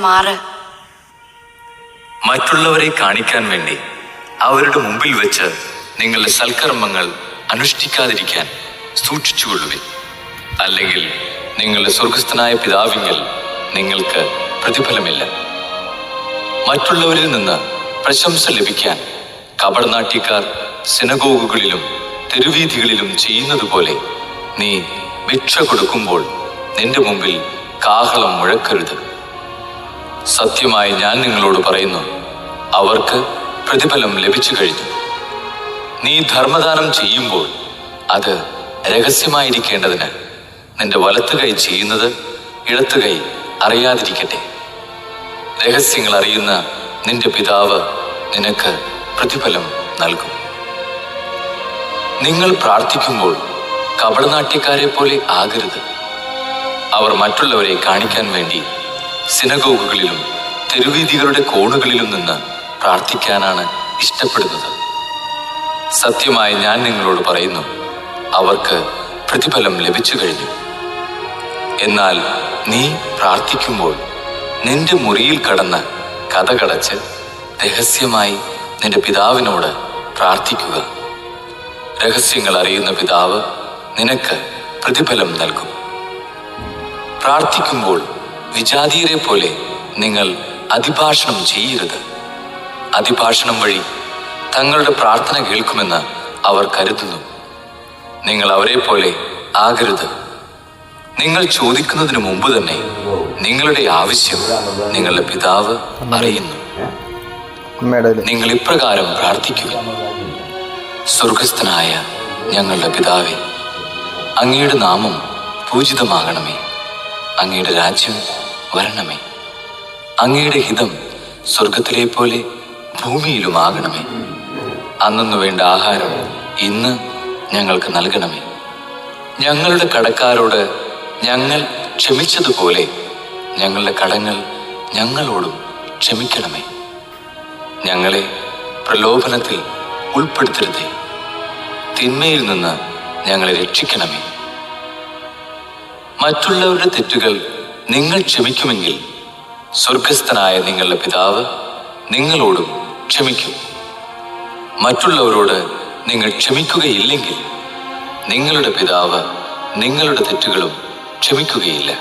മാറ്. മറ്റുള്ളവരെ കാണിക്കാൻ വേണ്ടി അവരുടെ മുമ്പിൽ വെച്ച് നിങ്ങളുടെ സൽക്കർമ്മങ്ങൾ അനുഷ്ഠിക്കാതിരിക്കാൻ സൂക്ഷിച്ചുകൊള്ളുവിൻ. അല്ലെങ്കിൽ നിങ്ങളുടെ സ്വർഗസ്ഥനായ പിതാവിങ്കിൽ നിങ്ങൾക്ക് പ്രതിഫലമില്ല. മറ്റുള്ളവരിൽ നിന്ന് പ്രശംസ ലഭിക്കാൻ കപടനാട്യക്കാർ സിനഗോഗുകളിലും തെരുവീഥികളിലും ചെയ്യുന്നത് പോലെ നീ ഭിക്ഷ കൊടുക്കുമ്പോൾ നിന്റെ മുമ്പിൽ കാഹളം മുഴക്കരുത്. സത്യമായി ഞാൻ നിങ്ങളോട് പറയുന്നു അവർക്ക് പ്രതിഫലം ലഭിച്ചു കഴിഞ്ഞു. നീ ധർമ്മദാനം ചെയ്യുമ്പോൾ അത് രഹസ്യമായിരിക്കേണ്ടതിന് നിന്റെ വലത്ത് കൈ ചെയ്യുന്നത് ഇടത്ത് കൈ അറിയാതിരിക്കട്ടെ. രഹസ്യങ്ങൾ അറിയുന്ന നിന്റെ പിതാവ് നിനക്ക് പ്രതിഫലം നൽകും. നിങ്ങൾ പ്രാർത്ഥിക്കുമ്പോൾ കപടനാട്യക്കാരെ പോലെ ആകരുത്. അവർ മറ്റുള്ളവരെ കാണിക്കാൻ വേണ്ടി സിനഗോഗുകളിലും തെരുവീതികളുടെ കോണുകളിലും നിന്ന് പ്രാർത്ഥിക്കാനാണ് ഇഷ്ടപ്പെടുന്നത്. സത്യമായി ഞാൻ നിങ്ങളോട് പറയുന്നു അവർക്ക് പ്രതിഫലം ലഭിച്ചു കഴിഞ്ഞു. എന്നാൽ നീ പ്രാർത്ഥിക്കുമ്പോൾ നിന്റെ മുറിയിൽ കടന്ന് കഥകടച്ച് രഹസ്യമായി നിന്റെ പിതാവിനോട് പ്രാർത്ഥിക്കുക. രഹസ്യങ്ങൾ അറിയുന്ന പിതാവ് നിനക്ക് പ്രതിഫലം നൽകും. പ്രാർത്ഥിക്കുമ്പോൾ വിജാതീയരെ പോലെ നിങ്ങൾ അതിഭാഷണം ചെയ്യരുത്. അതിഭാഷണം വഴി തങ്ങളുടെ പ്രാർത്ഥന കേൾക്കുമെന്ന് അവർ കരുതുന്നു. നിങ്ങൾ അവരെ പോലെ ആകരുത്. നിങ്ങൾ ചോദിക്കുന്നതിന് മുമ്പ് തന്നെ നിങ്ങളുടെ ആവശ്യം നിങ്ങളുടെ പിതാവ് അറിയുന്നു. നിങ്ങൾ ഇപ്രകാരം പ്രാർത്ഥിക്കുക സ്വർഗസ്ഥനായ ഞങ്ങളുടെ പിതാവെ അങ്ങയുടെ നാമം പൂജിതമാകണമേ. അങ്ങയുടെ രാജ്യം വരണമേ. അങ്ങയുടെ ഹിതം സ്വർഗത്തിലെ പോലെ ഭൂമിയിലുമാകണമേ. അന്നു വേണ്ട ആഹാരം ഇന്ന് ഞങ്ങൾക്ക് നൽകണമേ. ഞങ്ങളുടെ കടക്കാരോട് ഞങ്ങൾ ക്ഷമിച്ചതുപോലെ ഞങ്ങളുടെ കടങ്ങൾ ഞങ്ങളോടും ക്ഷമിക്കണമേ. ഞങ്ങളെ പ്രലോഭനത്തിൽ ഉൾപ്പെടുത്തരുതേ. തിന്മയിൽ നിന്ന് ഞങ്ങളെ രക്ഷിക്കണമേ. മറ്റുള്ളവരുടെ തെറ്റുകൾ നിങ്ങൾ ക്ഷമിക്കുമെങ്കിൽ സ്വർഗസ്ഥനായ നിങ്ങളുടെ പിതാവ് നിങ്ങളോടും ക്ഷമിക്കും. മറ്റുള്ളവരോട് നിങ്ങൾ ക്ഷമിക്കുകയില്ലെങ്കിൽ നിങ്ങളുടെ പിതാവ് നിങ്ങളുടെ തെറ്റുകളും ക്ഷമിക്കുകയില്ല.